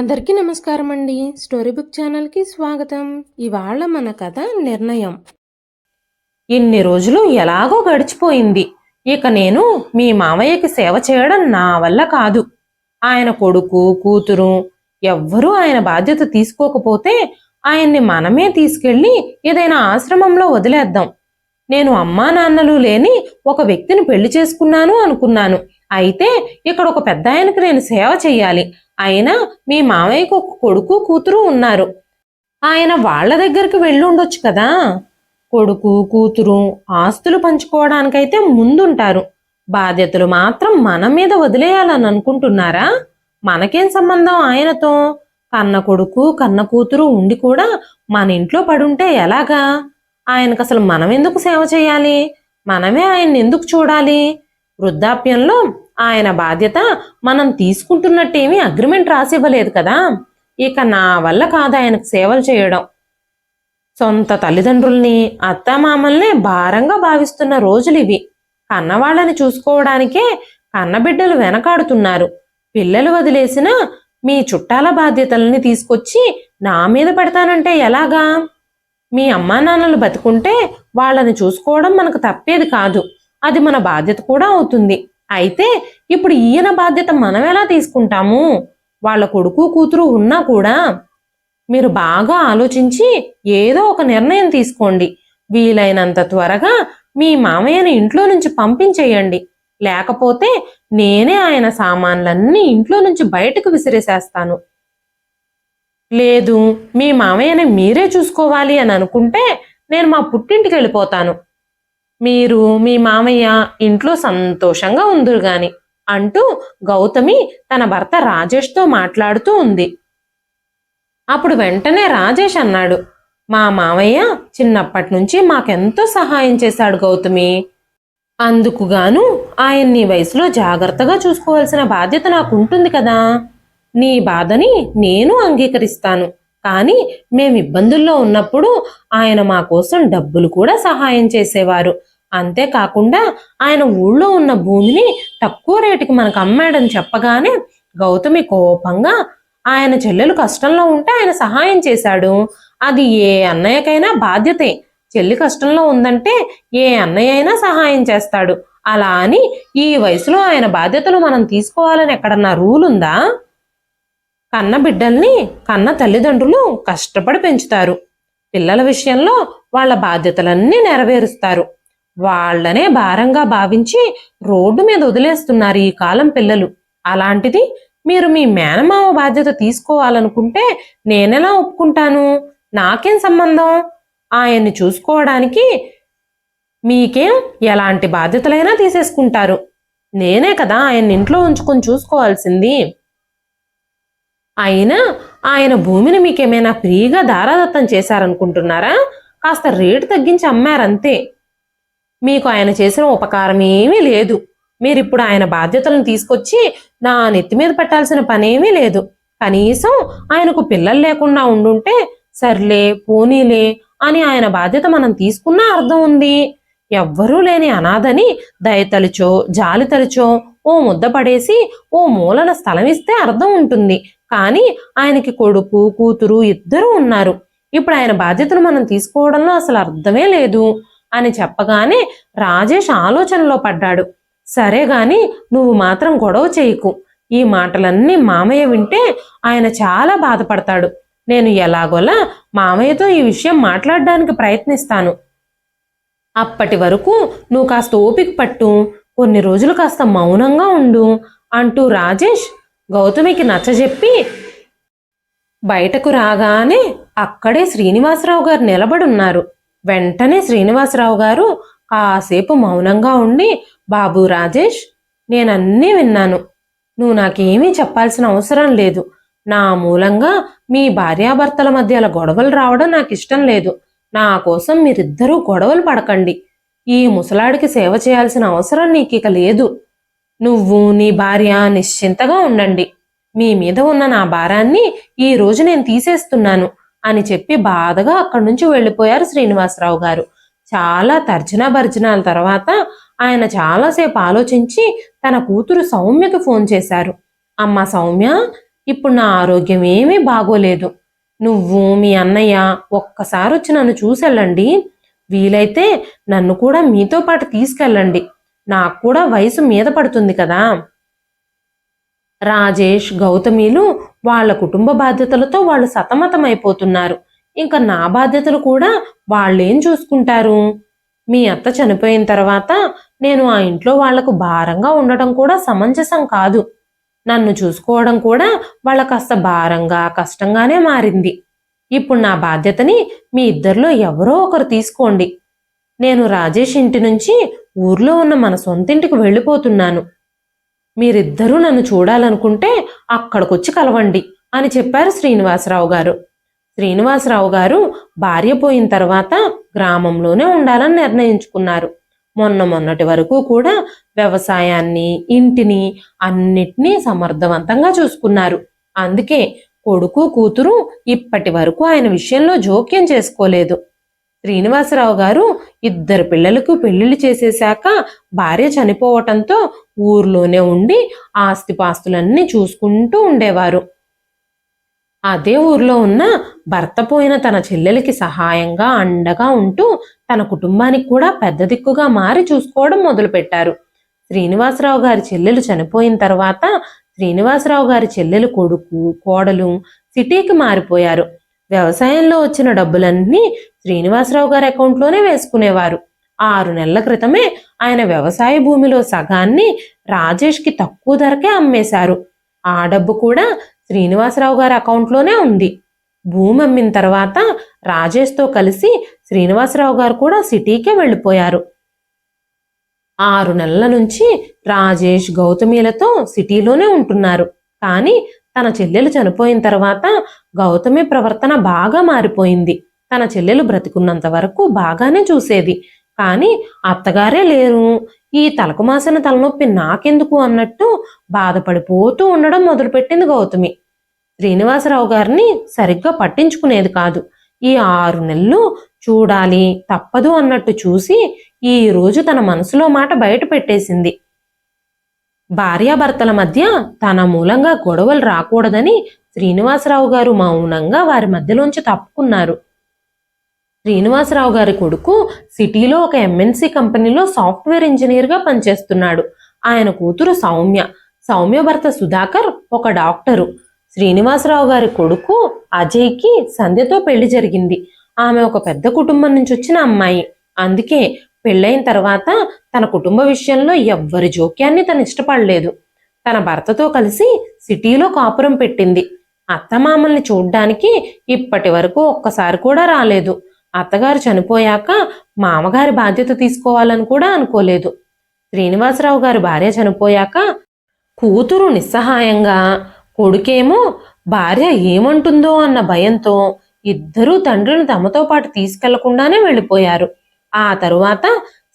అందరికీ నమస్కారం అండి స్టోరీ బుక్ ఛానల్కి స్వాగతం. ఇవాళ మన కథ నిర్ణయం. ఇన్ని రోజులు ఎలాగో గడిచిపోయింది. ఇక నేను మీ మామయ్యకి సేవ చేయడం నా వల్ల కాదు. ఆయన కొడుకు కూతురు ఎవ్వరూ ఆయన బాధ్యత తీసుకోకపోతే ఆయన్ని మనమే తీసుకెళ్ళి ఏదైనా ఆశ్రమంలో వదిలేద్దాం. నేను అమ్మా నాన్నలు లేని ఒక వ్యక్తిని పెళ్ళి చేసుకున్నాను అనుకున్నాను. అయితే ఇక్కడ ఒక పెద్ద ఆయనకి నేను సేవ చేయాలి అయినా మీ మామయ్యకు ఒక కొడుకు కూతురు ఉన్నారు. ఆయన వాళ్ళ దగ్గరికి వెళ్ళి ఉండొచ్చు కదా. కొడుకు కూతురు ఆస్తులు పంచుకోవడానికైతే ముందుంటారు. బాధ్యతలు మాత్రం మన మీద వదిలేయాలని అనుకుంటున్నారా? మనకేం సంబంధం ఆయనతో? కన్న కొడుకు కన్న కూతురు ఉండి కూడా మన ఇంట్లో పడుంటే ఎలాగా? ఆయనకు అసలు మనం ఎందుకు సేవ చేయాలి? మనమే ఆయన్ని ఎందుకు చూడాలి? వృద్ధాప్యంలో ఆయన బాధ్యత మనం తీసుకుంటున్నట్టేమీ అగ్రిమెంట్ రాసివ్వలేదు కదా. ఇక నా వల్ల కాదు ఆయనకు సేవలు చేయడం. సొంత తల్లిదండ్రుల్ని అత్తమామల్నే భారంగా భావిస్తున్న రోజులు ఇవి. కన్నవాళ్ళని చూసుకోవడానికే కన్నబిడ్డలు వెనకాడుతున్నారు. పిల్లలు వదిలేసిన మీ చుట్టాల బాధ్యతల్ని తీసుకొచ్చి నా మీద పెడతానంటే ఎలాగా? మీ అమ్మా నాన్నలు బతుకుంటే వాళ్ళని చూసుకోవడం మనకు తప్పేది కాదు. అది మన బాధ్యత కూడా అవుతుంది. అయితే ఇప్పుడు ఈయన బాధ్యత మనం ఎలా తీసుకుంటాము? వాళ్ళ కొడుకు కూతురు ఉన్నా కూడా మీరు బాగా ఆలోచించి ఏదో ఒక నిర్ణయం తీసుకోండి. వీలైనంత త్వరగా మీ మామయ్యని ఇంట్లో నుంచి పంపించేయండి. లేకపోతే నేనే ఆయన సామాన్లన్నీ ఇంట్లో నుంచి బయటకు విసిరేసేస్తాను. లేదు మీ మామయ్యని మీరే చూసుకోవాలి అని అనుకుంటే నేను మా పుట్టింటికి వెళ్ళిపోతాను. మీరు మీ మామయ్య ఇంట్లో సంతోషంగా ఉందురు గాని అంటూ గౌతమి తన భర్త రాజేష్తో మాట్లాడుతూ ఉంది. అప్పుడు వెంటనే రాజేష్ అన్నాడు మా మామయ్య చిన్నప్పటి నుంచి మాకెంతో సహాయం చేశాడు గౌతమి. అందుకుగాను ఆయన నీ వయసులో జాగ్రత్తగా చూసుకోవాల్సిన బాధ్యత నాకు ఉంటుంది కదా. నీ బాధని నేను అంగీకరిస్తాను. కానీ మేము ఇబ్బందుల్లో ఉన్నప్పుడు ఆయన మా కోసం డబ్బులు కూడా సహాయం చేసేవారు. అంతేకాకుండా ఆయన ఊళ్ళో ఉన్న భూమిని తక్కువ రేటుకి మనకు అమ్మాడని చెప్పగానే గౌతమి కోపంగా ఆయన చెల్లెలు కష్టంలో ఉంటే ఆయన సహాయం చేశాడు. అది ఏ అన్నయ్యకైనా బాధ్యతే. చెల్లి కష్టంలో ఉందంటే ఏ అన్నయ్య అయినా సహాయం చేస్తాడు. అలా అని ఈ వయసులో ఆయన బాధ్యతలు మనం తీసుకోవాలని ఎక్కడన్నా రూల్ ఉందా? కన్న బిడ్డల్ని కన్న తల్లిదండ్రులు కష్టపడి పెంచుతారు. పిల్లల విషయంలో వాళ్ళ బాధ్యతలన్నీ నెరవేరుస్తారు. వాళ్ళనే భారంగా భావించి రోడ్డు మీద వదిలేస్తున్నారు ఈ కాలం పిల్లలు. అలాంటిది మీరు మీ మేనమామ బాధ్యత తీసుకోవాలనుకుంటే నేనెలా ఒప్పుకుంటాను? నాకేం సంబంధం? ఆయన్ని చూసుకోవడానికి మీకేం ఎలాంటి బాధ్యతలైనా తీసేసుకుంటారు. నేనే కదా ఆయన ఇంట్లో ఉంచుకొని చూసుకోవాల్సింది. అయినా ఆయన భూమిని మీకేమైనా ఫ్రీగా దారాదత్తం చేశారనుకుంటున్నారా? కాస్త రేటు తగ్గించి అమ్మారంతే. మీకు ఆయన చేసిన ఉపకారం ఏమీ లేదు. మీరిప్పుడు ఆయన బాధ్యతలను తీసుకొచ్చి నా నెత్తి మీద పెట్టాల్సిన పనేమీ లేదు. కనీసం ఆయనకు పిల్లలు లేకుండా ఉండుంటే సర్లే పోనీలే అని ఆయన బాధ్యత మనం తీసుకున్నా అర్థం ఉంది. ఎవ్వరూ లేని అనాథని దయతలుచో జాలితలుచో ఓ ముద్ద పడేసి ఓ మూలన స్థలం ఇస్తే అర్థం ఉంటుంది. కానీ ఆయనకి కొడుకు కూతురు ఇద్దరూ ఉన్నారు. ఇప్పుడు ఆయన బాధ్యతను మనం తీసుకోవడంలో అసలు అర్థమే లేదు. అని చెప్పగానే రాజేష్ ఆలోచనలో పడ్డాడు. సరే గాని నువ్వు మాత్రం గొడవ చేయకు. ఈ మాటలన్నీ మామయ్య వింటే ఆయన చాలా బాధపడతాడు. నేను ఎలాగోలా మామయ్యతో ఈ విషయం మాట్లాడడానికి ప్రయత్నిస్తాను. అప్పటి వరకు నువ్వు కాస్త ఓపిక పట్టు. కొన్ని రోజులు కాస్త మౌనంగా ఉండు అంటూ రాజేష్ గౌతమికి నచ్చజెప్పి బయటకు రాగానే అక్కడే శ్రీనివాసరావు గారు నిలబడున్నారు. వెంటనే శ్రీనివాసరావు గారు కాసేపు మౌనంగా ఉండి బాబు రాజేష్ నేనన్నీ విన్నాను. నువ్వు నాకేమీ చెప్పాల్సిన అవసరం లేదు. నా మూలంగా మీ భార్యాభర్తల మధ్య అలా గొడవలు రావడం నాకు ఇష్టం లేదు. నా కోసం మీరిద్దరూ గొడవలు పడకండి. ఈ ముసలాడికి సేవ చేయాల్సిన అవసరం నీకు ఇక లేదు. నువ్వు నీ భార్య నిశ్చింతగా ఉండండి. మీ మీద ఉన్న నా భారాన్ని ఈ రోజు నేను తీసేస్తున్నాను. అని చెప్పి బాధగా అక్కడి నుంచి వెళ్ళిపోయారు శ్రీనివాసరావు గారు. చాలా తర్జన భర్జనాల తర్వాత ఆయన చాలాసేపు ఆలోచించి తన కూతురు సౌమ్యకి ఫోన్ చేశారు. అమ్మ సౌమ్య ఇప్పుడు నా ఆరోగ్యం ఏమీ బాగోలేదు. నువ్వు మీ అన్నయ్య ఒక్కసారి వచ్చి నన్ను చూసెళ్ళండి. వీలైతే నన్ను కూడా మీతో పాటు తీసుకెళ్ళండి. నాకు కూడా వయసు మీద పడుతుంది కదా. రాజేష్ గౌతమిలు వాళ్ళ కుటుంబ బాధ్యతలతో వాళ్ళు సతమతమైపోతున్నారు. ఇంకా నా బాధ్యతలు కూడా వాళ్ళేం చూసుకుంటారు? మీ అత్త చనిపోయిన తర్వాత నేను ఆ ఇంట్లో వాళ్ళకు భారంగా ఉండటం కూడా సమంజసం కాదు. నన్ను చూసుకోవడం కూడా వాళ్ళ కాస్త భారంగా కష్టంగానే మారింది. ఇప్పుడు నా బాధ్యతని మీ ఇద్దరిలో ఎవరో ఒకరు తీసుకోండి. నేను రాజేష్ ఇంటి నుంచి ఊర్లో ఉన్న మన సొంతింటికి వెళ్ళిపోతున్నాను. మీరిద్దరూ నన్ను చూడాలనుకుంటే అక్కడికొచ్చి కలవండి అని చెప్పారు శ్రీనివాసరావు గారు. శ్రీనివాసరావు గారు భార్య పోయిన తర్వాత గ్రామంలోనే ఉండాలని నిర్ణయించుకున్నారు. మొన్న మొన్నటి వరకు కూడా వ్యవసాయాన్ని ఇంటిని అన్నిటినీ సమర్థవంతంగా చూసుకున్నారు. అందుకే కొడుకు కూతురు ఇప్పటి వరకు ఆయన విషయంలో జోక్యం చేసుకోలేదు. శ్రీనివాసరావు గారు ఇద్దరు పిల్లలకు పెళ్ళిళ్ళు చేసేశాక భార్య చనిపోవటంతో ఊర్లోనే ఉండి ఆస్తిపాస్తులన్నీ చూసుకుంటూ ఉండేవారు. అదే ఊర్లో ఉన్న భర్త పోయిన తన చెల్లెలకి సహాయంగా అండగా ఉంటూ తన కుటుంబానికి కూడా పెద్ద దిక్కుగా మారి చూసుకోవడం మొదలుపెట్టారు. శ్రీనివాసరావు గారి చెల్లెలు చనిపోయిన తర్వాత శ్రీనివాసరావు గారి చెల్లెలు కొడుకు కోడలు సిటీకి మారిపోయారు. వ్యవసాయంలో వచ్చిన డబ్బులన్నీ శ్రీనివాసరావు గారి అకౌంట్లోనే వేసుకునేవారు. ఆరు నెలల క్రితమే ఆయన వ్యవసాయ భూమిలో సగాన్ని రాజేష్కి తక్కువ ధరకే అమ్మేశారు. ఆ డబ్బు కూడా శ్రీనివాసరావు గారి అకౌంట్లోనే ఉంది. భూమి అమ్మిన తర్వాత రాజేష్తో కలిసి శ్రీనివాసరావు గారు కూడా సిటీకే వెళ్ళిపోయారు. ఆరు నెలల నుంచి రాజేష్ గౌతమిలతో సిటీలోనే ఉంటున్నారు. కానీ తన చెల్లెలు చనిపోయిన తర్వాత గౌతమి ప్రవర్తన బాగా మారిపోయింది. తన చెల్లెలు బ్రతికున్నంత వరకు బాగానే చూసేది. కానీ అత్తగారే లేరు. ఈ తలకు మాసిన తలనొప్పి నాకెందుకు అన్నట్టు బాధపడిపోతూ ఉండడం మొదలుపెట్టింది గౌతమి. శ్రీనివాసరావు గారిని సరిగ్గా పట్టించుకునేది కాదు. ఈ ఆరు నెలలు చూడాలి తప్పదు అన్నట్టు చూసి ఈ రోజు తన మనసులో మాట బయట పెట్టేసింది. భార్యాభర్తల మధ్య తన మూలంగా గొడవలు రాకూడదని శ్రీనివాసరావు గారు మౌనంగా వారి మధ్యలోంచి తప్పుకున్నారు. శ్రీనివాసరావు గారి కొడుకు సిటీలో ఒక ఎంఎన్సి కంపెనీలో సాఫ్ట్వేర్ ఇంజనీర్గా పనిచేస్తున్నాడు. ఆయన కూతురు సౌమ్య. సౌమ్య భర్త సుధాకర్ ఒక డాక్టరు. శ్రీనివాసరావు గారి కొడుకు అజయ్కి సంధ్యతో పెళ్ళి జరిగింది. ఆమె ఒక పెద్ద కుటుంబం నుంచి వచ్చిన అమ్మాయి. అందుకే పెళ్ళైన తర్వాత తన కుటుంబ విషయంలో ఎవ్వరి జోక్యాన్ని తను ఇష్టపడలేదు. తన భర్తతో కలిసి సిటీలో కాపురం పెట్టింది. అత్తమామల్ని చూడ్డానికి ఇప్పటి వరకు ఒక్కసారి కూడా రాలేదు. అత్తగారు చనిపోయాక మామగారి బాధ్యత తీసుకోవాలని కూడా అనుకోలేదు. శ్రీనివాసరావు గారి భార్య చనిపోయాక కూతురు నిస్సహాయంగా కొడుకేమో భార్య ఏమంటుందో అన్న భయంతో ఇద్దరూ తండ్రిని తమతో పాటు తీసుకెళ్ళకుండానే వెళ్ళిపోయారు. ఆ తరువాత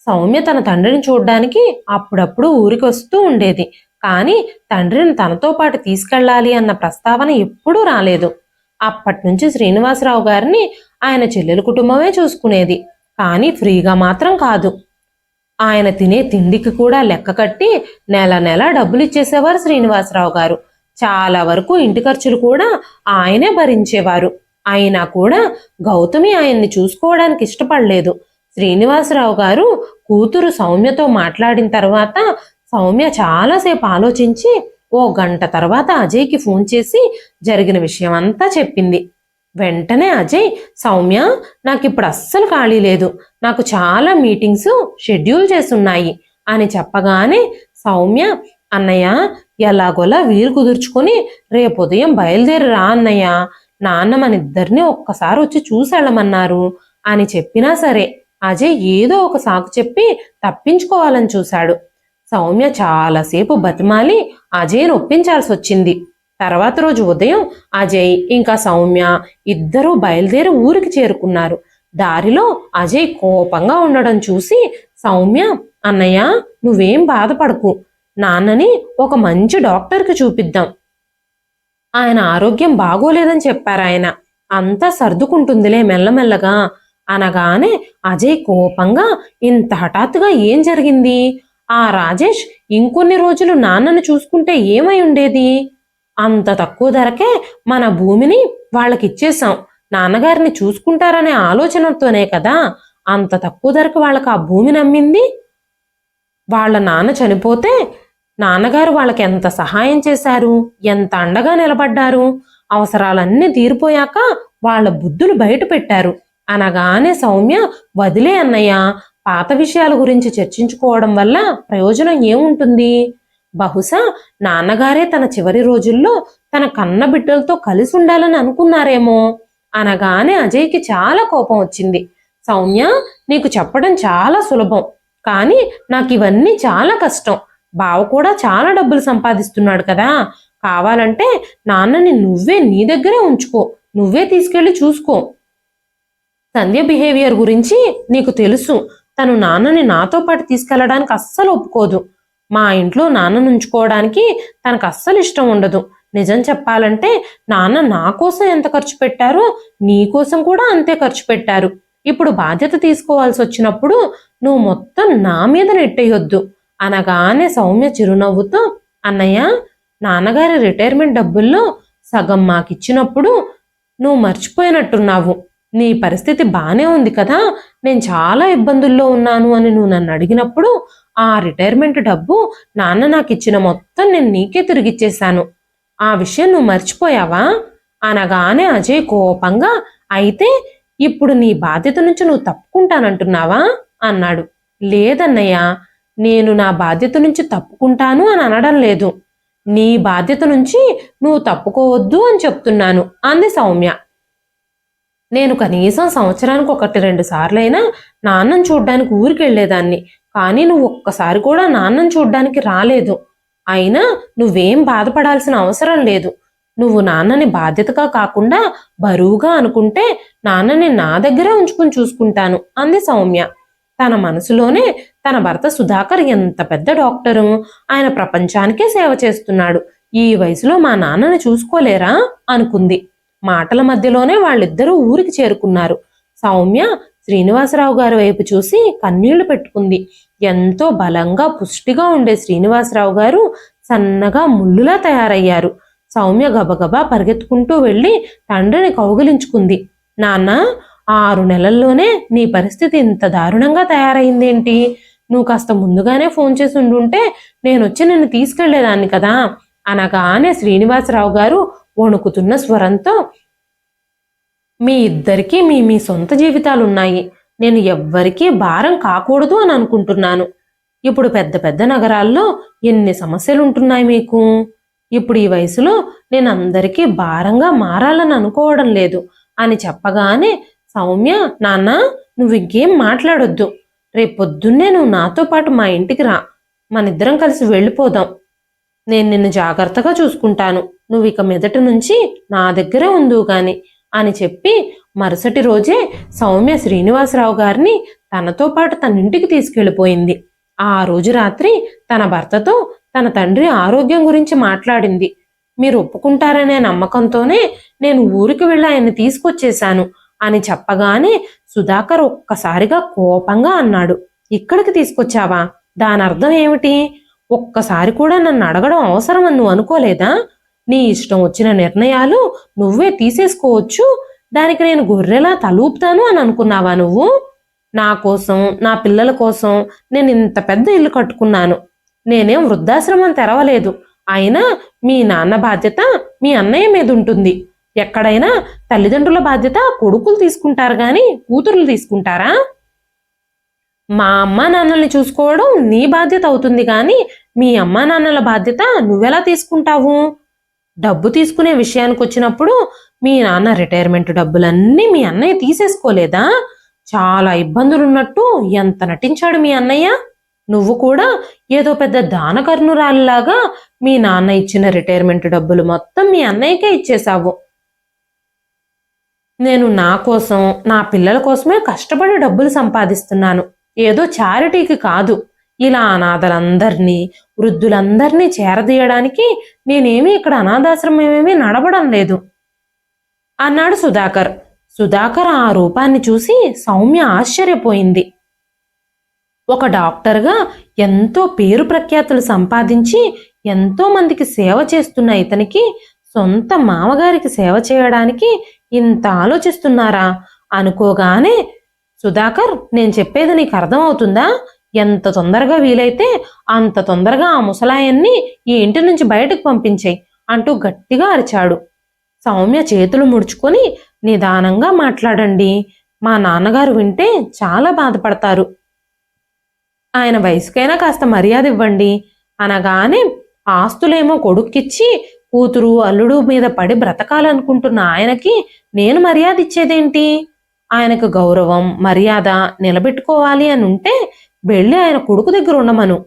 సౌమ్య తన తండ్రిని చూడ్డానికి అప్పుడప్పుడు ఊరికి వస్తూ ఉండేది. కానీ తండ్రిని తనతో పాటు తీసుకెళ్ళాలి అన్న ప్రస్తావన ఎప్పుడూ రాలేదు. అప్పటి నుంచి శ్రీనివాసరావు గారిని ఆయన చెల్లెల కుటుంబమే చూసుకునేది. కానీ ఫ్రీగా మాత్రం కాదు. ఆయన తినే తిండికి కూడా లెక్క కట్టి నెల నెల డబ్బులు ఇచ్చేసేవారు శ్రీనివాసరావు గారు. చాలా వరకు ఇంటి ఖర్చులు కూడా ఆయనే భరించేవారు. అయినా కూడా గౌతమి ఆయన్ని చూసుకోవడానికి ఇష్టపడలేదు. శ్రీనివాసరావు గారు కూతురు సౌమ్యతో మాట్లాడిన తర్వాత సౌమ్య చాలాసేపు ఆలోచించి ఓ గంట తర్వాత అజయ్కి ఫోన్ చేసి జరిగిన విషయం అంతా చెప్పింది. వెంటనే అజయ్ సౌమ్య నాకు ఇప్పుడు అస్సలు ఖాళీ లేదు. నాకు చాలా మీటింగ్స్ షెడ్యూల్ చేస్తున్నాయి అని చెప్పగానే సౌమ్య అన్నయ్య ఎలాగోలా వీలు కుదుర్చుకొని రేపు ఉదయం బయలుదేరి రా అన్నయ్య. నాన్న మన ఇద్దరిని ఒక్కసారి వచ్చి చూసెళ్ళమన్నారు అని చెప్పినా సరే అజయ్ ఏదో ఒక సాకు చెప్పి తప్పించుకోవాలని చూశాడు. సౌమ్య చాలాసేపు బతిమాలి అజయ్ని ఒప్పించాల్సి వచ్చింది తర్వాత రోజు ఉదయం అజయ్ ఇంకా సౌమ్య ఇద్దరూ బయలుదేరి ఊరికి చేరుకున్నారు. దారిలో అజయ్ కోపంగా ఉండడం చూసి సౌమ్య అన్నయ్య నువ్వేం బాధపడకు. నాన్నని ఒక మంచి డాక్టర్కి చూపిద్దాం. ఆయన ఆరోగ్యం బాగోలేదని చెప్పారు ఆయన. అంతా సర్దుకుంటుందిలే మెల్లమెల్లగా అనగానే అజయ్ కోపంగా ఇంత హఠాత్తుగా ఏం జరిగింది? ఆ రాజేష్ ఇంకొన్ని రోజులు నాన్నను చూసుకుంటే ఏమై ఉండేది? అంత తక్కువ ధరకే మన భూమిని వాళ్ళకి ఇచ్చేసాం నాన్నగారిని చూసుకుంటారనే ఆలోచనతోనే కదా అంత తక్కువ ధరకు వాళ్ళకి ఆ భూమిని అమ్మింది వాళ్ళ నాన్న చనిపోతే నాన్నగారు వాళ్ళకి ఎంత సహాయం చేశారు? ఎంత అండగా నిలబడ్డారు? అవసరాలన్నీ తీరిపోయాక వాళ్ళ బుద్ధులు బయట పెట్టారు. అనగానే సౌమ్య వదిలే అన్నయ్య పాత విషయాల గురించి చర్చించుకోవడం వల్ల ప్రయోజనం ఏముంటుంది? బహుశా నాన్నగారే తన చివరి రోజుల్లో తన కన్న బిడ్డలతో కలిసి ఉండాలని అనుకున్నారేమో. అనగానే అజయ్కి చాలా కోపం వచ్చింది. సౌమ్య నీకు చెప్పడం చాలా సులభం. కానీ నాకు ఇవన్నీ చాలా కష్టం. బావ కూడా చాలా డబ్బులు సంపాదిస్తున్నాడు కదా. కావాలంటే నాన్నని నువ్వే నీ దగ్గరే ఉంచుకో. నువ్వే తీసుకెళ్ళి చూసుకో. సంధ్య బిహేవియర్ గురించి నీకు తెలుసు. తను నాన్నని నాతో పాటు తీసుకెళ్ళడానికి అస్సలు ఒప్పుకోదు. మా ఇంట్లో నాన్నను ఉంచుకోవడానికి తనకు అస్సలు ఇష్టం ఉండదు. నిజం చెప్పాలంటే నాన్న నా కోసం ఎంత ఖర్చు పెట్టారో నీ కోసం కూడా అంతే ఖర్చు పెట్టారు. ఇప్పుడు బాధ్యత తీసుకోవాల్సి వచ్చినప్పుడు నువ్వు మొత్తం నా మీద నెట్టేయొద్దు. అనగానే సౌమ్య చిరునవ్వుతో అన్నయ్య నాన్నగారి రిటైర్మెంట్ డబ్బుల్లో సగం మాకిచ్చినప్పుడు నువ్వు మర్చిపోయినట్టున్నావు. నీ పరిస్థితి బాగానే ఉంది కదా. నేను చాలా ఇబ్బందుల్లో ఉన్నాను అని నువ్వు నన్ను అడిగినప్పుడు ఆ రిటైర్మెంట్ డబ్బు నాన్న నాకు ఇచ్చిన మొత్తం నేను నీకే తిరిగిచ్చేశాను. ఆ విషయం నువ్వు మర్చిపోయావా? అనగానే అజయ్ కోపంగా అయితే ఇప్పుడు నీ బాధ్యత నుంచి నువ్వు తప్పుకుంటానంటున్నావా? అన్నాడు. లేదన్నయ్య నేను నా బాధ్యత నుంచి తప్పుకుంటాను అని అనడం లేదు. నీ బాధ్యత నుంచి నువ్వు తప్పుకోవద్దు అని చెప్తున్నాను. అంది సౌమ్య. నేను కనీసం సంవత్సరానికి ఒకటి రెండు సార్లైనా నాన్నను చూడ్డానికి ఊరికెళ్ళేదాన్ని. కానీ నువ్వు ఒక్కసారి కూడా నాన్నను చూడ్డానికి రాలేదు. అయినా నువ్వేం బాధపడాల్సిన అవసరం లేదు. నువ్వు నాన్నని బాధ్యతగా కాకుండా బరువుగా అనుకుంటే నాన్నని నా దగ్గరే ఉంచుకుని చూసుకుంటాను అంది సౌమ్య. తన మనసులోనే తన భర్త సుధాకర్ ఎంత పెద్ద డాక్టరు? ఆయన ప్రపంచానికే సేవ చేస్తున్నాడు. ఈ వయసులో మా నాన్నని చూసుకోలేరా? అనుకుంది. మాటల మధ్యలోనే వాళ్ళిద్దరూ ఊరికి చేరుకున్నారు. సౌమ్య శ్రీనివాసరావు గారి వైపు చూసి కన్నీళ్ళు పెట్టుకుంది. ఎంతో బలంగా పుష్టిగా ఉండే శ్రీనివాసరావు గారు సన్నగా ముళ్ళులా తయారయ్యారు. సౌమ్య గబగబా పరిగెత్తుకుంటూ వెళ్ళి తండ్రిని కౌగిలించుకుంది. నాన్న ఆరు నెలల్లోనే నీ పరిస్థితి ఇంత దారుణంగా తయారైందేంటి? నువ్వు కాస్త ముందుగానే ఫోన్ చేసి ఉండుంటే నేను వచ్చి నిన్ను తీసుకెళ్ళేదాన్ని కదా? అనగానే శ్రీనివాసరావు గారు వణుకుతున్న స్వరంతో మీ ఇద్దరికీ మీ మీ సొంత జీవితాలున్నాయి. నేను ఎవ్వరికీ భారం కాకూడదు అని అనుకుంటున్నాను. ఇప్పుడు పెద్ద పెద్ద నగరాల్లో ఎన్ని సమస్యలు ఉంటున్నాయి మీకు? ఇప్పుడు ఈ వయసులో నేను అందరికీ భారంగా మారాలని అనుకోవడం లేదు అని చెప్పగానే సౌమ్య నాన్న నువ్వు ఇంకేం మాట్లాడొద్దు. రేపొద్దున్నే నువ్వు నాతో పాటు మా ఇంటికి రా. మనిద్దరం కలిసి వెళ్ళిపోదాం. నేను నిన్ను జాగ్రత్తగా చూసుకుంటాను. నువ్వు ఇక మెదటి నుంచి నా దగ్గరే ఉందువు కానీ అని చెప్పి మరుసటి రోజే సౌమ్య శ్రీనివాసరావు గారిని తనతో పాటు తన ఇంటికి తీసుకెళ్ళిపోయింది ఆ రోజు రాత్రి తన భర్తతో తన తండ్రి ఆరోగ్యం గురించి మాట్లాడింది. మీరు ఒప్పుకుంటారనే నమ్మకంతోనే నేను ఊరికి వెళ్ళి ఆయన్ని తీసుకొచ్చేశాను అని చెప్పగానే సుధాకర్ ఒక్కసారిగా కోపంగా అన్నాడు. ఇక్కడికి తీసుకొచ్చావా? దాని అర్థం ఏమిటి? ఒక్కసారి కూడా నన్ను అడగడం అవసరమని నువ్వు అనుకోలేదా? నీ ఇష్టం వచ్చిన నిర్ణయాలు నువ్వే తీసేసుకోవచ్చు. దానికి నేను గొర్రెలా తలూపుతాను అని అనుకున్నావా నువ్వు? నా కోసం నా పిల్లల కోసం నేను ఇంత పెద్ద ఇల్లు కట్టుకున్నాను. నేనేం వృద్ధాశ్రమం తెరవలేదు. అయినా మీ నాన్న బాధ్యత మీ అన్నయ్య మీద ఉంటుంది. ఎక్కడైనా తల్లిదండ్రుల బాధ్యత కొడుకులు తీసుకుంటారు కానీ కూతురులు తీసుకుంటారా? మా అమ్మా నాన్నల్ని చూసుకోవడం నీ బాధ్యత అవుతుంది కానీ మీ అమ్మా నాన్నల బాధ్యత నువ్వెలా తీసుకుంటావు? డబ్బు తీసుకునే విషయానికి వచ్చినప్పుడు మీ నాన్న రిటైర్మెంట్ డబ్బులన్నీ మీ అన్నయ్య తీసేసుకోలేదా? చాలా ఇబ్బందులున్నట్టు ఎంత నటించాడు మీ అన్నయ్య? నువ్వు కూడా ఏదో పెద్ద దానకర్ణురాలిలాగా మీ నాన్న ఇచ్చిన రిటైర్మెంట్ డబ్బులు మొత్తం మీ అన్నయ్యకే ఇచ్చేశావు. నేను నా కోసం నా పిల్లల కోసమే కష్టపడి డబ్బులు సంపాదిస్తున్నాను. ఏదో చారిటీకి కాదు. ఇలా అనాథలందరినీ వృద్ధులందరినీ చేరదీయడానికి నేనేమీ ఇక్కడ అనాథాశ్రమమేమీ నడపడం నడవడం లేదు. అన్నాడు సుధాకర్. సుధాకర్ ఆ రూపాన్ని చూసి సౌమ్య ఆశ్చర్యపోయింది. ఒక డాక్టర్గా ఎంతో పేరు ప్రఖ్యాతులు సంపాదించి ఎంతో మందికి సేవ చేస్తున్న ఇతనికి సొంత మామగారికి సేవ చేయడానికి ఇంత ఆలోచిస్తున్నారా? అనుకోగానే సుధాకర్ నేను చెప్పేది నీకు అర్థమవుతుందా? ఎంత తొందరగా వీలైతే అంత తొందరగా ఆ ముసలాయన్ని ఈ ఇంటి నుంచి బయటకు పంపించేయి అంటూ గట్టిగా అరిచాడు. సౌమ్య చేతులు ముడుచుకొని నిదానంగా మాట్లాడండి. మా నాన్నగారు వింటే చాలా బాధపడతారు. ఆయన వయసుకైనా కాస్త మర్యాద ఇవ్వండి. అనగానే ఆస్తులేమో కొడుక్కిచ్చి కూతురు అల్లుడు మీద పడి బ్రతకాలనుకుంటున్న ఆయనకి నేను మర్యాద ఇచ్చేదేంటి ఆయనకు గౌరవం మర్యాద నిలబెట్టుకోవాలి అని ఉంటే వెళ్ళి ఆయన కొడుకు దగ్గర ఉండమను.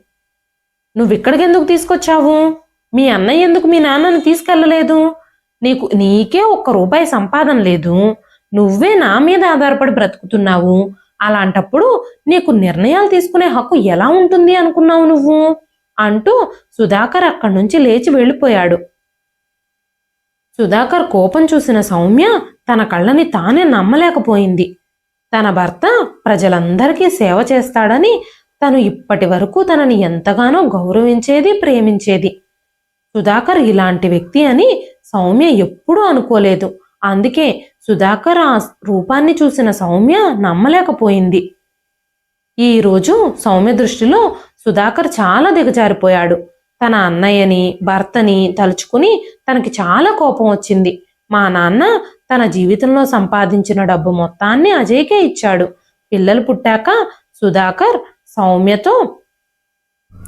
నువ్విక్కడికి ఎందుకు తీసుకొచ్చావు? మీ అన్నయ్య ఎందుకు మీ నాన్నని తీసుకెళ్ళలేదు? నీకు నీకే ఒక్క రూపాయి సంపాదన లేదు. నువ్వే నా మీద ఆధారపడి బ్రతుకుతున్నావు. అలాంటప్పుడు నీకు నిర్ణయాలు తీసుకునే హక్కు ఎలా ఉంటుంది అనుకున్నావు నువ్వు? అంటూ సుధాకర్ అక్కడి నుంచి లేచి వెళ్ళిపోయాడు. సుధాకర్ కోపం చూసిన సౌమ్య తన కళ్ళని తానే నమ్మలేకపోయింది. తన భర్త ప్రజలందరికీ సేవ చేస్తాడని తను ఇప్పటి వరకు తనని ఎంతగానో గౌరవించేది ప్రేమించేది. సుధాకర్ ఇలాంటి వ్యక్తి అని సౌమ్య ఎప్పుడూ అనుకోలేదు. అందుకే సుధాకర్ ఆ రూపాన్ని చూసిన సౌమ్య నమ్మలేకపోయింది. ఈ రోజు సౌమ్య దృష్టిలో సుధాకర్ చాలా దిగజారిపోయాడు. తన అన్నయ్యని భర్తని తలుచుకుని తనకి చాలా కోపం వచ్చింది. మా నాన్న తన జీవితంలో సంపాదించిన డబ్బు మొత్తాన్ని అజయ్కే ఇచ్చాడు. పిల్లలు పుట్టాక సుధాకర్ సౌమ్యతో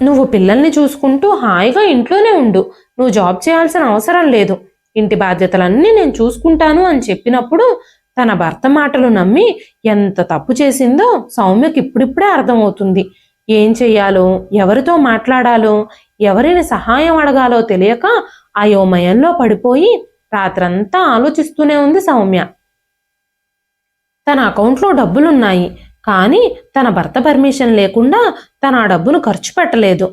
నువ్వు పిల్లల్ని చూసుకుంటూ హాయిగా ఇంట్లోనే ఉండు. నువ్వు జాబ్ చేయాల్సిన అవసరం లేదు. ఇంటి బాధ్యతలన్నీ నేను చూసుకుంటాను అని చెప్పినప్పుడు తన భర్త మాటలు నమ్మి ఎంత తప్పు చేసిందో సౌమ్యకి ఇప్పుడిప్పుడే అర్థమవుతుంది. ఏం చెయ్యాలో ఎవరితో మాట్లాడాలో ఎవరిని సహాయం అడగాలో తెలియక అయోమయంలో పడిపోయి రాత్రంతా ఆలోచిస్తూనే ఉంది సౌమ్య. తన అకౌంట్లో డబ్బులున్నాయి కానీ తన భర్త పర్మిషన్ లేకుండా తన ఆ డబ్బును ఖర్చు పెట్టలేదు.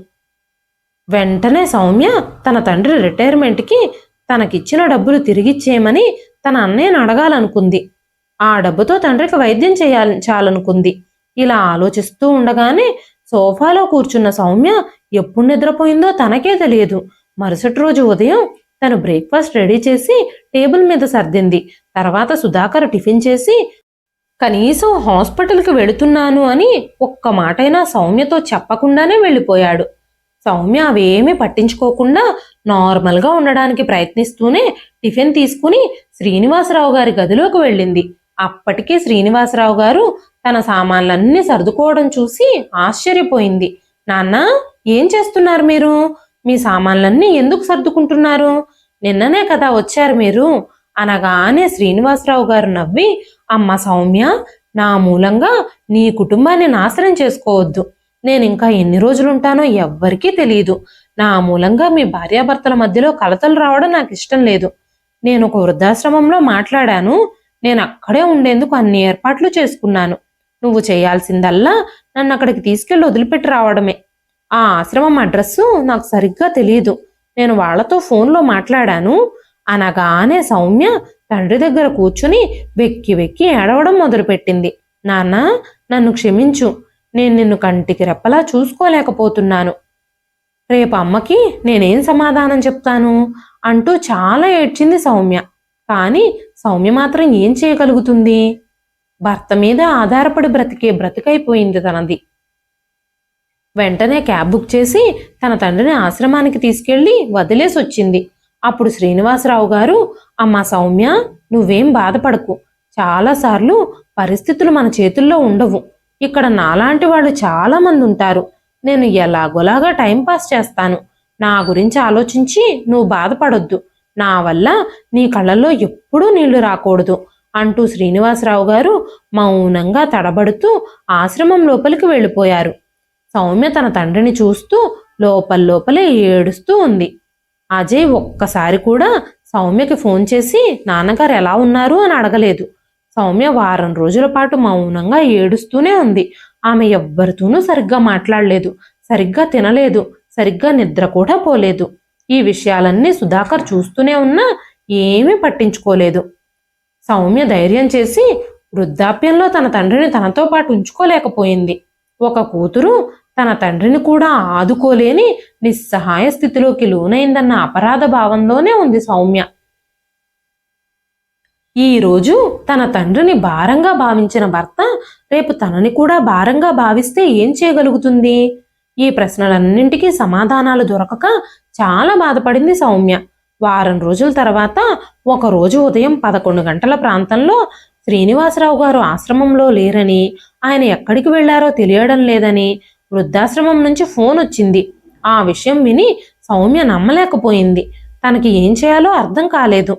వెంటనే సౌమ్య తన తండ్రి రిటైర్మెంట్కి తనకిచ్చిన డబ్బులు తిరిగిచ్చేయమని తన అన్నయ్యను అడగాలనుకుంది. ఆ డబ్బుతో తండ్రికి వైద్యం చేయాలి చాలనుకుంది. ఇలా ఆలోచిస్తూ ఉండగానే సోఫాలో కూర్చున్న సౌమ్య ఎప్పుడు నిద్రపోయిందో తనకే తెలియదు. మరుసటి రోజు ఉదయం తను బ్రేక్ఫాస్ట్ రెడీ చేసి టేబుల్ మీద సర్దింది. తర్వాత సుధాకర్ టిఫిన్ చేసి కనీసం హాస్పిటల్కి వెళుతున్నాను అని ఒక్క మాటైనా సౌమ్యతో చెప్పకుండానే వెళ్ళిపోయాడు. సౌమ్య అవేమీ పట్టించుకోకుండా నార్మల్గా ఉండడానికి ప్రయత్నిస్తూనే టిఫిన్ తీసుకుని శ్రీనివాసరావు గారి గదిలోకి వెళ్ళింది. అప్పటికే శ్రీనివాసరావు గారు తన సామాన్లన్నీ సర్దుకోవడం చూసి ఆశ్చర్యపోయింది. నాన్న ఏం చేస్తున్నారు మీరు? మీ సామాన్లన్నీ ఎందుకు సర్దుకుంటున్నారు? నిన్ననే కదా వచ్చారు మీరు. అనగానే శ్రీనివాసరావు గారు నవ్వి అమ్మ సౌమ్య నా మూలంగా నీ కుటుంబాన్ని నాశనం చేసుకోవద్దు. నేను ఇంకా ఎన్ని రోజులు ఉంటానో ఎవ్వరికీ తెలియదు నా మూలంగా మీ భార్యాభర్తల మధ్యలో కలతలు రావడం నాకు ఇష్టం లేదు. నేను ఒక వృద్ధాశ్రమంలో మాట్లాడాను. నేను అక్కడే ఉండేందుకు అన్ని ఏర్పాట్లు చేసుకున్నాను. నువ్వు చేయాల్సిందల్లా నన్ను అక్కడికి తీసుకెళ్ళి వదిలిపెట్టి రావడమే. ఆ ఆశ్రమం అడ్రస్సు నాకు సరిగ్గా తెలియదు నేను వాళ్ళతో ఫోన్లో మాట్లాడాను. అనగానే సౌమ్య తండ్రి దగ్గర కూర్చుని వెక్కి వెక్కి ఏడవడం మొదలుపెట్టింది. నాన్న నన్ను క్షమించు. నేను నిన్ను కంటికి రెప్పలా చూసుకోలేకపోతున్నాను. రేపు అమ్మకి నేనేం సమాధానం చెప్తాను? అంటూ చాలా ఏడ్చింది సౌమ్య. కానీ సౌమ్య మాత్రం ఏం చేయగలుగుతుంది? భర్త మీద ఆధారపడి బ్రతికే బ్రతికైపోయింది తనది. వెంటనే క్యాబ్ బుక్ చేసి తన తండ్రిని ఆశ్రమానికి తీసుకెళ్ళి వదిలేసి వచ్చింది అప్పుడు శ్రీనివాసరావు గారు అమ్మా సౌమ్య నువ్వేం బాధపడకు. చాలాసార్లు పరిస్థితులు మన చేతుల్లో ఉండవు. ఇక్కడ నాలాంటి వాళ్ళు చాలా మంది ఉంటారు. నేను ఎలాగోలాగా టైంపాస్ చేస్తాను. నా గురించి ఆలోచించి నువ్వు బాధపడొద్దు. నా వల్ల నీ కళ్ళల్లో ఎప్పుడూ నీళ్ళు రాకూడదు అంటూ శ్రీనివాసరావు గారు మౌనంగా తడబడుతూ ఆశ్రమం లోపలికి వెళ్ళిపోయారు. సౌమ్య తన తండ్రిని చూస్తూ లోపల లోపలే ఏడుస్తూ ఉంది. అజయ్ ఒక్కసారి కూడా సౌమ్యకి ఫోన్ చేసి నాన్నగారు ఎలా ఉన్నారు? అని అడగలేదు. సౌమ్య వారం రోజుల పాటు మౌనంగా ఏడుస్తూనే ఉంది. ఆమె ఎవ్వరితోనూ సరిగ్గా మాట్లాడలేదు. సరిగ్గా తినలేదు. సరిగ్గా నిద్ర కూడా పోలేదు. ఈ విషయాలన్నీ సుధాకర్ చూస్తూనే ఉన్నా ఏమీ పట్టించుకోలేదు. సౌమ్య ధైర్యం చేసి వృద్ధాప్యంలో తన తండ్రిని తనతో పాటు ఉంచుకోలేకపోయింది. ఒక కూతురు తన తండ్రిని కూడా ఆదుకోలేని నిస్సహాయ స్థితిలోకి లోనైందన్న అపరాధ భావంలోనే ఉంది సౌమ్య. ఈ రోజు తన తండ్రిని భారంగా భావించిన భర్త రేపు తనని కూడా భారంగా భావిస్తే ఏం చేయగలుగుతుంది? ఈ ప్రశ్నలన్నింటికీ సమాధానాలు దొరకక చాలా బాధపడింది సౌమ్య. వారం రోజుల తర్వాత ఒక రోజు ఉదయం పదకొండు గంటల ప్రాంతంలో శ్రీనివాసరావు గారు ఆశ్రమంలో లేరని ఆయన ఎక్కడికి వెళ్ళారో తెలియడం లేదని వృద్ధాశ్రమం నుంచి ఫోన్ వచ్చింది. ఆ విషయం విని సౌమ్య నమ్మలేకపోయింది. తనకి ఏం చేయాలో అర్థం కాలేదు.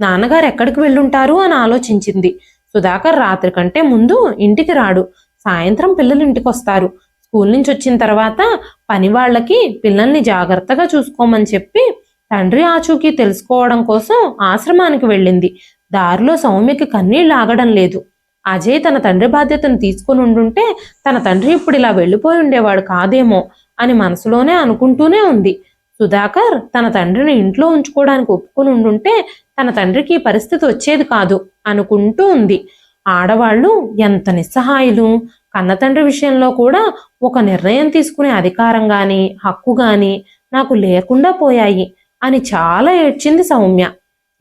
నాన్నగారు ఎక్కడికి వెళ్ళుంటారు అని ఆలోచించింది. సుధాకర్ రాత్రి కంటే ముందు ఇంటికి రాడు. సాయంత్రం పిల్లలు ఇంటికి వస్తారు స్కూల్ నుంచి వచ్చిన తర్వాత పని వాళ్ళకి పిల్లల్ని జాగ్రత్తగా చూసుకోమని చెప్పి తండ్రి ఆచూకీ తెలుసుకోవడం కోసం ఆశ్రమానికి వెళ్ళింది. దారిలో సౌమ్యకి కన్నీళ్ళు ఆగడం లేదు. అజయ్ తన తండ్రి బాధ్యతను తీసుకుని ఉండుంటే తన తండ్రి ఇప్పుడు ఇలా వెళ్ళిపోయి ఉండేవాడు కాదేమో అని మనసులోనే అనుకుంటూనే ఉంది. సుధాకర్ తన తండ్రిని ఇంట్లో ఉంచుకోవడానికి ఒప్పుకుని ఉండుంటే తన తండ్రికి ఈ పరిస్థితి వచ్చేది కాదు అనుకుంటూ ఉంది. ఆడవాళ్ళు ఎంత నిస్సహాయులు. కన్న తండ్రి విషయంలో కూడా ఒక నిర్ణయం తీసుకునే అధికారం కానీ హక్కు కానీ నాకు లేకుండా పోయాయి అని చాలా ఏడ్చింది సౌమ్య.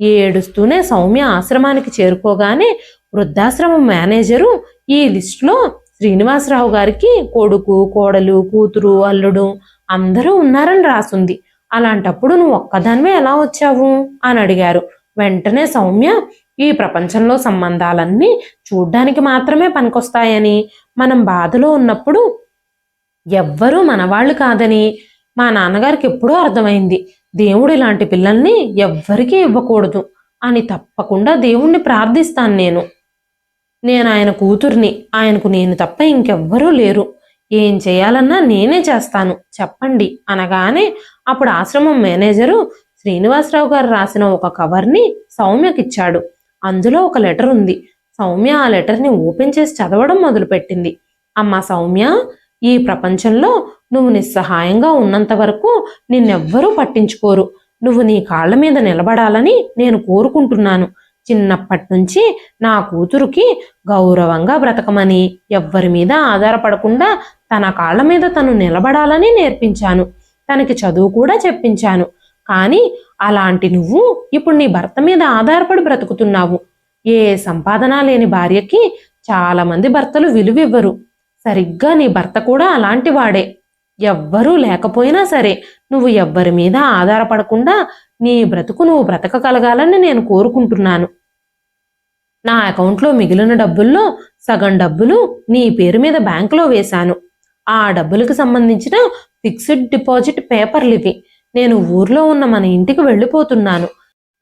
ఏడుస్తూనే సౌమ్య ఆశ్రమానికి చేరుకోగానే వృద్ధాశ్రమం మేనేజరు ఈ లిస్టులో శ్రీనివాసరావు గారికి కొడుకు కోడలు కూతురు అల్లుడు అందరూ ఉన్నారని రాసుంది. అలాంటప్పుడు నువ్వు ఒక్కదానివే ఎలా వచ్చావు? అని అడిగారు. వెంటనే సౌమ్య ఈ ప్రపంచంలో సంబంధాలన్నీ చూడ్డానికి మాత్రమే పనికొస్తాయని మనం బాధలో ఉన్నప్పుడు ఎవ్వరూ మనవాళ్ళు కాదని మా నాన్నగారికి ఎప్పుడూ అర్థమైంది. దేవుడు ఇలాంటి పిల్లల్ని ఎవ్వరికీ ఇవ్వకూడదు అని తప్పకుండా దేవుణ్ణి ప్రార్థిస్తాను నేను. నేను ఆయన కూతుర్ని ఆయనకు నేను తప్ప ఇంకెవ్వరూ లేరు. ఏం చేయాలన్నా నేనే చేస్తాను చెప్పండి అనగానే అప్పుడు ఆశ్రమం మేనేజరు శ్రీనివాసరావు గారు రాసిన ఒక కవర్ని సౌమ్యకిచ్చాడు. అందులో ఒక లెటర్ ఉంది. సౌమ్య ఆ లెటర్ని ఓపెన్ చేసి చదవడం మొదలుపెట్టింది. అమ్మ సౌమ్య ఈ ప్రపంచంలో నువ్వు నిస్సహాయంగా ఉన్నంత వరకు నిన్నెవ్వరూ పట్టించుకోరు. నువ్వు నీ కాళ్ళ మీద నిలబడాలని నేను కోరుకుంటున్నాను. చిన్నప్పటి నుంచి నా కూతురుకి గౌరవంగా బ్రతకమని ఎవ్వరి మీద ఆధారపడకుండా తన కాళ్ళ మీద తను నిలబడాలని నేర్పించాను. తనకి చదువు కూడా చెప్పించాను. కానీ అలాంటి నువ్వు ఇప్పుడు నీ భర్త మీద ఆధారపడి బ్రతుకుతున్నావు. ఏ సంపాదన లేని భార్యకి చాలామంది భర్తలు విలువివ్వరు. సరిగ్గా నీ భర్త కూడా అలాంటి వాడే. ఎవ్వరూ లేకపోయినా సరే నువ్వు ఎవ్వరి మీద ఆధారపడకుండా నీ బ్రతుకు నువ్వు బ్రతకగలగాలని నేను కోరుకుంటున్నాను. నా అకౌంట్లో మిగిలిన డబ్బుల్లో సగం డబ్బులు నీ పేరు మీద బ్యాంకులో వేశాను. ఆ డబ్బులకు సంబంధించిన ఫిక్స్డ్ డిపాజిట్ పేపర్లు ఇవి. నేను ఊర్లో ఉన్న మన ఇంటికి వెళ్ళిపోతున్నాను.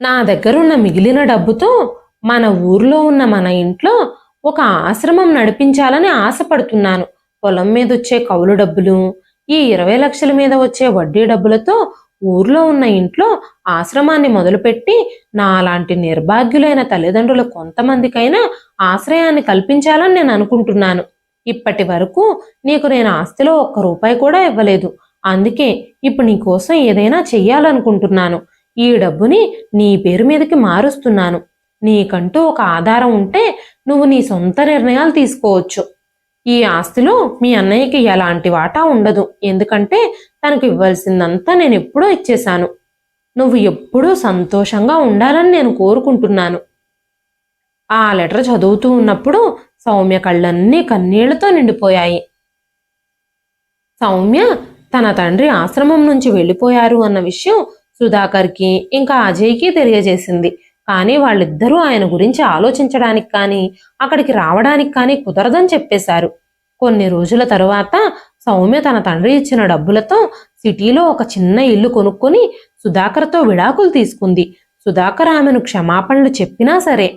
నా దగ్గరున్న మిగిలిన డబ్బుతో మన ఊర్లో ఉన్న మన ఇంట్లో ఒక ఆశ్రమం నడిపించాలని ఆశపడుతున్నాను. పొలం మీద వచ్చే కౌలు డబ్బులు ఈ ఇరవై లక్షల మీద వచ్చే వడ్డీ డబ్బులతో ఊర్లో ఉన్న ఇంట్లో ఆశ్రమాన్ని మొదలుపెట్టి నాలాంటి నిర్భాగ్యులైన తల్లిదండ్రులు కొంతమందికైనా ఆశ్రయాన్ని కల్పించాలని నేను అనుకుంటున్నాను. ఇప్పటి వరకు నీకు నేను ఆస్తిలో ఒక్క రూపాయి కూడా ఇవ్వలేదు. అందుకే ఇప్పుడు నీకోసం ఏదైనా చెయ్యాలనుకుంటున్నాను. ఈ డబ్బుని నీ పేరు మీదకి మారుస్తున్నాను. నీకంటూ ఒక ఆధారం ఉంటే నువ్వు నీ సొంత నిర్ణయాలు తీసుకోవచ్చు. ఈ ఆస్తిలో మీ అన్నయ్యకి ఎలాంటి వాటా ఉండదు. ఎందుకంటే తనకు ఇవ్వాల్సిందంతా నేను ఎప్పుడూ ఇచ్చేశాను. నువ్వు ఎప్పుడూ సంతోషంగా ఉండాలని నేను కోరుకుంటున్నాను. ఆ లెటర్ చదువుతూ ఉన్నప్పుడు సౌమ్య కళ్ళన్నీ కన్నీళ్ళతో నిండిపోయాయి. సౌమ్య తన తండ్రి ఆశ్రమం నుంచి వెళ్ళిపోయారు అన్న విషయం సుధాకర్కి ఇంకా అజయ్కి తెలియజేసింది. కానీ వాళ్ళిద్దరూ ఆయన గురించి ఆలోచించడానికి కానీ అక్కడికి రావడానికి కానీ కుదరదని చెప్పేశారు. కొన్ని రోజుల తరువాత సౌమ్య తన తండ్రి ఇచ్చిన డబ్బులతో సిటీలో ఒక చిన్న ఇల్లు కొనుక్కొని సుధాకర్తో విడాకులు తీసుకుంది. సుధాకర్ ఆమెను క్షమాపణలు చెప్పినా సరే.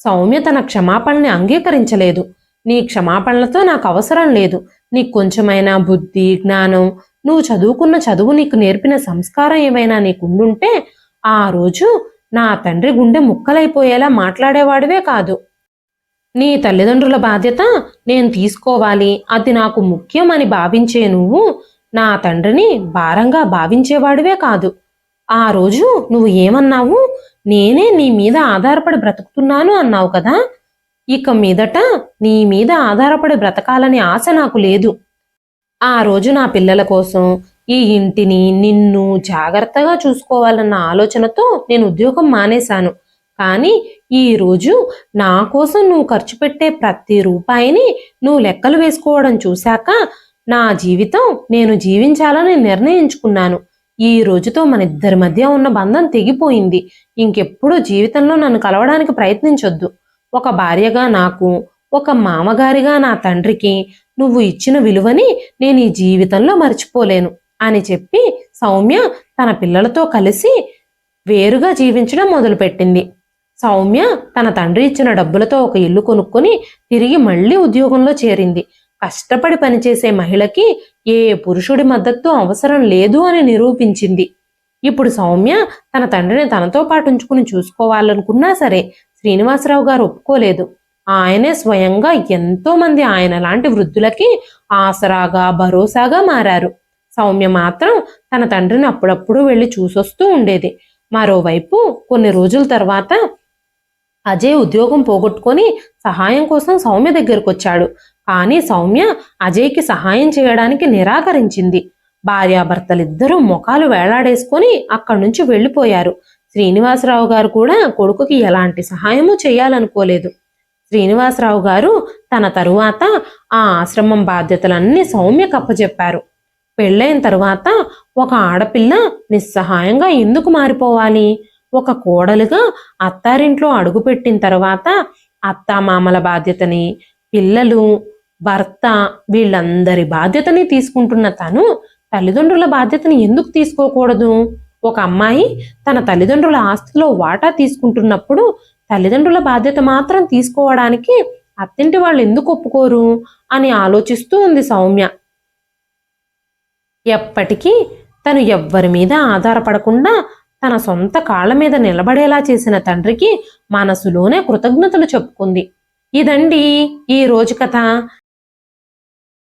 సౌమ్య తన క్షమాపణని అంగీకరించలేదు. నీ క్షమాపణలతో నాకు అవసరం లేదు. నీకు కొంచెమైనా బుద్ధి జ్ఞానం నువ్వు చదువుకున్న చదువు నీకు నేర్పిన సంస్కారం ఏమైనా నీకుండుంటే ఆ రోజు నా తండ్రి గుండె ముక్కలైపోయేలా మాట్లాడేవాడివే కాదు. నీ తల్లిదండ్రుల బాధ్యత నేను తీసుకోవాలి. అది నాకు ముఖ్యం అని భావించే నువ్వు నా తండ్రిని భారంగా భావించేవాడివే కాదు. ఆ రోజు నువ్వు ఏమన్నావు? నేనే నీ మీద ఆధారపడి బ్రతుకుతున్నాను అన్నావు కదా? ఇక మీదట నీ మీద ఆధారపడి బ్రతకాలనే ఆశ నాకు లేదు. ఆ రోజు నా పిల్లల కోసం ఈ ఇంటిని నిన్ను జాగ్రత్తగా చూసుకోవాలన్న ఆలోచనతో నేను ఉద్యోగం మానేశాను. కానీ ఈ రోజు నా కోసం నువ్వు ఖర్చు పెట్టే ప్రతి రూపాయిని నువ్వు లెక్కలు వేసుకోవడం చూశాక నా జీవితం నేను జీవించాలని నిర్ణయించుకున్నాను. ఈ రోజుతో మన ఇద్దరి మధ్య ఉన్న బంధం తెగిపోయింది. ఇంకెప్పుడు జీవితంలో నన్ను కలవడానికి ప్రయత్నించొద్దు. ఒక భార్యగా నాకు ఒక మామగారిగా నా తండ్రికి నువ్వు ఇచ్చిన విలువని నేను ఈ జీవితంలో మర్చిపోలేను. అని చెప్పి సౌమ్య తన పిల్లలతో కలిసి వేరుగా జీవించడం మొదలుపెట్టింది. సౌమ్య తన తండ్రి ఇచ్చిన డబ్బులతో ఒక ఇల్లు కొనుక్కొని తిరిగి మళ్ళీ ఉద్యోగంలో చేరింది. కష్టపడి పనిచేసే మహిళకి ఏ పురుషుడి మద్దతు అవసరం లేదు అని నిరూపించింది. ఇప్పుడు సౌమ్య తన తండ్రిని తనతో పాటు ఉంచుకుని చూసుకోవాలనుకున్నా సరే శ్రీనివాసరావు గారు ఒప్పుకోలేదు. ఆయనే స్వయంగా ఎంతో మంది ఆయన లాంటి వృద్ధులకి ఆసరాగా భరోసాగా మారారు. సౌమ్య మాత్రం తన తండ్రిని అప్పుడప్పుడు వెళ్ళి చూసొస్తూ ఉండేది. మరోవైపు కొన్ని రోజుల తర్వాత అజయ్ ఉద్యోగం పోగొట్టుకొని సహాయం కోసం సౌమ్య దగ్గరకు వచ్చాడు కానీ సౌమ్య అజయ్కి సహాయం చేయడానికి నిరాకరించింది. భార్యాభర్తలిద్దరూ ముఖాలు వేలాడేసుకొని అక్కడి నుంచి వెళ్ళిపోయారు. శ్రీనివాసరావు గారు కూడా కొడుకుకి ఎలాంటి సహాయము చేయాలనుకోలేదు. శ్రీనివాసరావు గారు తన తరువాత ఆ ఆశ్రమం బాధ్యతలన్నీ సౌమ్య కప్పచెప్పారు పెళ్ళైన తర్వాత ఒక ఆడపిల్ల నిస్సహాయంగా ఎందుకు మారిపోవాలి? ఒక కోడలుగా అత్తారింట్లో అడుగుపెట్టిన తర్వాత అత్తామామల బాధ్యతని పిల్లలు భర్త వీళ్ళందరి బాధ్యతని తీసుకుంటున్న తను తల్లిదండ్రుల బాధ్యతని ఎందుకు తీసుకోకూడదు? ఒక అమ్మాయి తన తల్లిదండ్రుల ఆస్తిలో వాటా తీసుకుంటున్నప్పుడు తల్లిదండ్రుల బాధ్యత మాత్రం తీసుకోవడానికి అత్తింటి వాళ్ళు ఎందుకు ఒప్పుకోరు? అని ఆలోచిస్తూ ఉంది సౌమ్య. ఎప్పటికీ తను ఎవ్వరి మీద ఆధారపడకుండా తన సొంత కాళ్ళ మీద నిలబడేలా చేసిన తండ్రికి మనసులోనే కృతజ్ఞతలు చెప్పుకుంది. ఇదండి ఈ రోజు కథ.